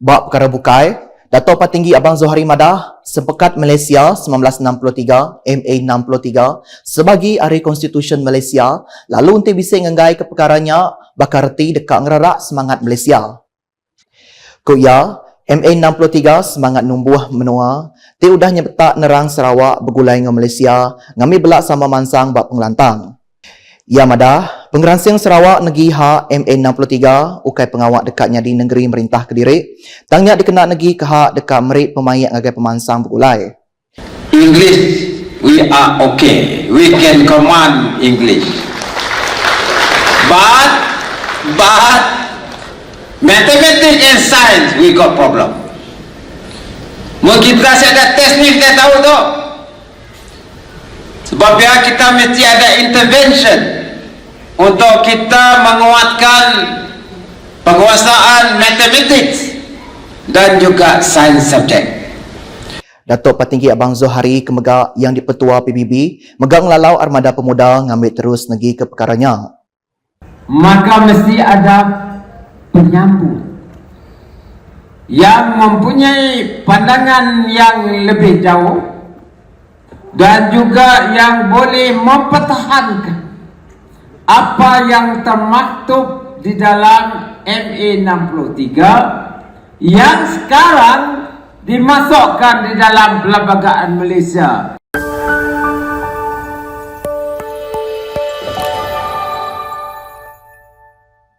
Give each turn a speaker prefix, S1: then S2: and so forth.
S1: Bab perkara bukai, Dato' Patinggi Abang Zohari Madah, Sepekat Malaysia 1963, MA 63, sebagai Ahli Konstitusi Malaysia, lalu untuk bisa ngenggai ke perkaranya, bakar reti dekat ngerarak semangat Malaysia. Kuya, MA 63 semangat numbuh menua, ti udah nyebetak nerang Sarawak bergulai dengan Malaysia, ngambil belak sama mansang bab pengelantang. Ya madah, pengeransing Sarawak Negi Ha MA63 ukai pengawak dekatnya di negeri merintah Kediri, tangnya dikena negi ke hak dekat merik pemayak ngagai pemansang bergulai.
S2: English, we are okay. We can command English. But, but, mathematics and science, we got problem. Mungkin kita ada test ni, kita tahu tu. Sebab ya kita mesti ada intervention untuk kita menguatkan penguasaan mathematics dan juga science subject.
S1: Datuk Patinggi Abang Zohari Kemegak yang dipetua PBB, megang lalau armada pemuda ngambil terus negi ke perkaranya.
S3: maka mesti ada penyambung yang mempunyai pandangan yang lebih jauh dan juga yang boleh mempertahankan apa yang termaktub di dalam MA 63 yang sekarang dimasukkan di dalam Perlembagaan Malaysia